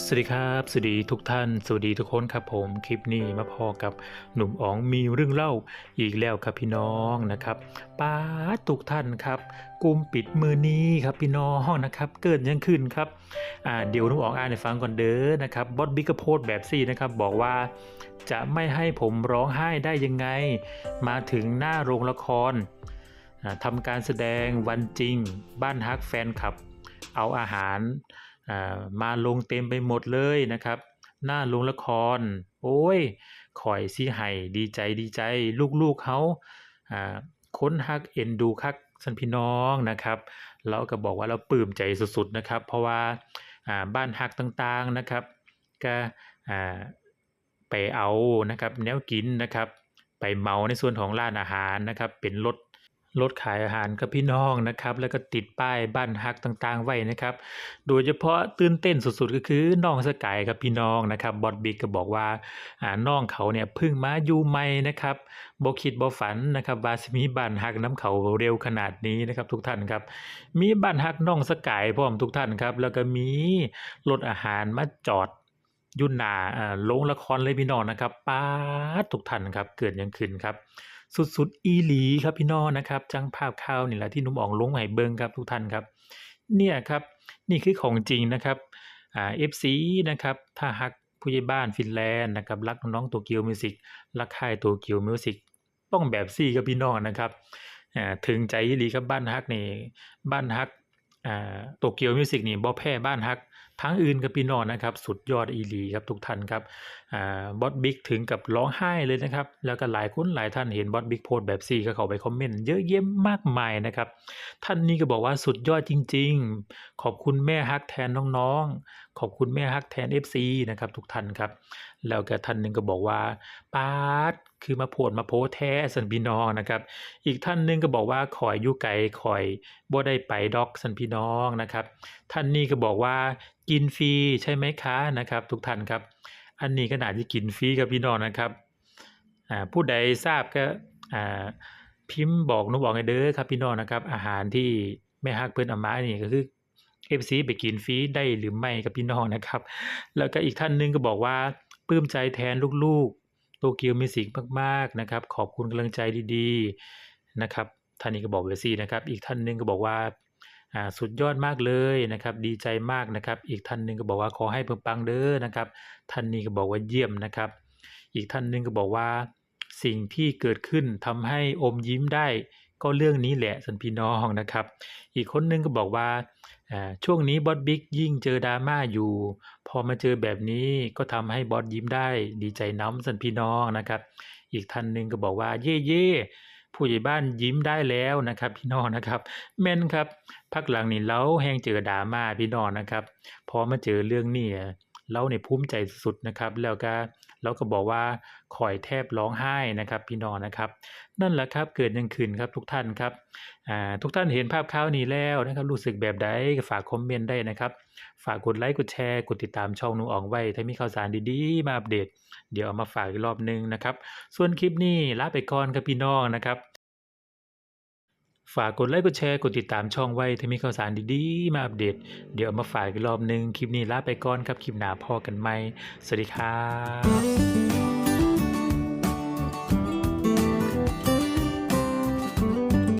สวัสดีครับสวัสดีทุกท่าน สวัสดีทุกคนครับผมคลิปนี้มาพอกับหนุ่มอ๋องมีเรื่องเล่าอีกแล้วครับพี่น้องนะครับป้าทุกท่านครับกลุ่มปิดมือนี้ครับพี่น้องนะครับ เกิดยังขึ้นครับอ่าเดี๋ยวหนุ่มอ๋องอ่านให้ฟังก่อนเด้อนะครับบอสบิ๊กโพสแบบซี่นะครับบอกว่าจะไม่ให้ผมร้องไห้ได้ยังไง มาถึงหน้าโรงละครทำการแสดงวันจริง บ้านฮักแฟนคลับ เอาอาหาร มาลงเต็มไปหมดเลยนะครับ หน้าโรงละคร โอ้ยข่อยสิให้ดีใจดีใจ ลูกๆเขาค้นฮักเอ็นดูคักสันพี่น้องนะครับเราก็บอกว่าเราปลื้มใจสุดๆนะครับ เพราะว่าบ้านฮักต่างๆนะครับก็ไปเอานะครับแนวกินนะครับ ไปเมาในส่วนของร้านอาหารนะครับ เป็นรถ รถขายอาหารกับพี่น้องนะครับ แล้วก็ติดป้ายบ้านฮักต่างๆ ไว้นะครับ โดยเฉพาะตื่นเต้นสุดๆ ก็คือน้องสกายกับพี่น้องนะครับบอดบิ๊กก็บอกว่าอ่าน้องเขาเนี่ยพิ่งมาอยู่ใหม่นะครับบ่คิดบ่ฝันนะครับว่าสิมีบ้านฮักน้ำเขาเร็วขนาดนี้นะครับ ทุกท่านครับ มีบ้านฮักน้องสกายพร้อมทุกท่านครับ แล้วก็มีรถอาหารมาจอด ยุ่หนาอ่าโรงละครเลยพี่น้องนะครับป้าดทุกท่านครับ เกิดยังขึ้นครับ สุดๆอีหลีครับพี่น้องนะครับจังภาพข่าวนี่แหละที่นุ่มอ๋องลงให้เบิงครับทุกท่านครับ เนี่ยครับนี่คือของจริงนะครับอ่า FC นะครับถ้าฮักผู้ใหญ่บ้านฟินแลนด์นะครับรักน้องๆโตเกียวมิวสิกรักค่ายโตเกียวมิวสิกต้องแบบซี่กับพี่น้องนะครับอ่าถึงใจอีหลีครับบ้านฮักนี่บ้านฮักอ่าโตเกียวมิวสิกนี่บ่แพ้บ้านฮัก ทั้งอื่นกับพี่น้องนะครับ สุดยอดอีลีครับทุกท่านครับอบอสบิ๊กถึงกับร้องไห้เลยนะครับ แล้วก็หลายคนหลายท่านเห็นบอสบิ๊กโพสแบบซี่ก็เข้าไปคอมเมนต์เยอะแยะมากมายนะครับ ท่านนี้ก็บอกว่าสุดยอดจริง ๆ ขอบคุณแม่ฮักแทนน้องๆ ขอบคุณแม่ฮักแทน FC นะครับทุกท่านครับ แล้วก็ท่านหนึ่งก็บอกว่าปาดคือมาโพดมาโพสแท้สันพี่น้องนะครับ อีกท่านหนึ่งก็บอกว่าขอยอยู่ไกลขอยบ่ได้ไปดอกสันพี่น้องนะครับ ท่านนี้ก็บอกว่ากินฟรีใช่ไหมคะนะครับ ทุกท่านครับ อันนี้ก็น่าจะกินฟรีกับพี่น้องนะครับผู้ใดทราบก็พิมพ์บอกนูบอกให้เด้อครับพี่น้องนะครับ อาหารที่แม่ฮักเพิ่นอามานี่ก็คือ FC ไปกินฟรีได้หรือไม่กับพี่น้องนะครับ แล้วก็อีกท่านหนึงก็บอกว่าปลื้มใจแทนลูกๆโตเกียวมิสิกมากๆนะครับ ขอบคุณกำลังใจดีๆนะครับท่านนี้ก็บอกไว้สินะครับ อีกท่านหนึงก็บอกว่า อ่าสุดยอดมากเลยนะครับดีใจมากนะครับ อีกท่านหนึ่งก็บอกว่าขอให้เพิ่มปังเด้อนะครับ ท่านนี้ก็บอกว่าเยี่ยมนะครับ อีกท่านหนึ่งก็บอกว่า สิ่งที่เกิดขึ้นทำให้อมยิ้มได้ก็เรื่องนี้แหละสันพี่น้องนะครับ อีกคนนึงก็บอกว่าอ่าช่วงนี้บอสบิ๊กยิ่งเจอดราม่าอยู่ พอมาเจอแบบนี้ก็ทำให้บอสยิ้มได้ ดีใจน้ำสันพี่น้องนะครับ อีกท่านหนึ่งก็บอกว่าเย่เย่ ผู้ใหญ่บ้านยิ้มได้แล้วนะครับ พี่น้องนะครับแม่นครับพักหลังนี่เล้าแห้งเจอดราม่าพี่น้องนะครับพอมาเจอเรื่องนี้ เราเนี่ยภูมิใจสุดนะครับ แล้วก็เราก็บอกว่าคอยแทบร้องไห้นะครับ พี่น้องนะครับ นั่นแหละครับเกิดยังขึ้นครับทุกท่านครับทุกท่านเห็นภาพข่าวนี้แล้วนะครับรู้สึกแบบใดฝากคอมเมนต์ได้นะครับ ฝากกดไลค์กดแชร์กดติดตามช่องหนูอองไว้ ถ้ามีข่าวสารดีๆ มาอัปเดต เดี๋ยวเอามาฝากอีกรอบนึงนะครับ ส่วนคลิปนี้ลาไปก่อนครับพี่น้องนะครับ ฝากกดไลค์กดแชร์กดติดตามช่องไว้ถ้ามีข่าวสารดีๆ มาอัปเดต เดี๋ยวเอามาฝากอีกรอบนึง คลิปนี้ลาไปก่อนครับ คลิปหน้าพอกันไหมสวัสดีครับ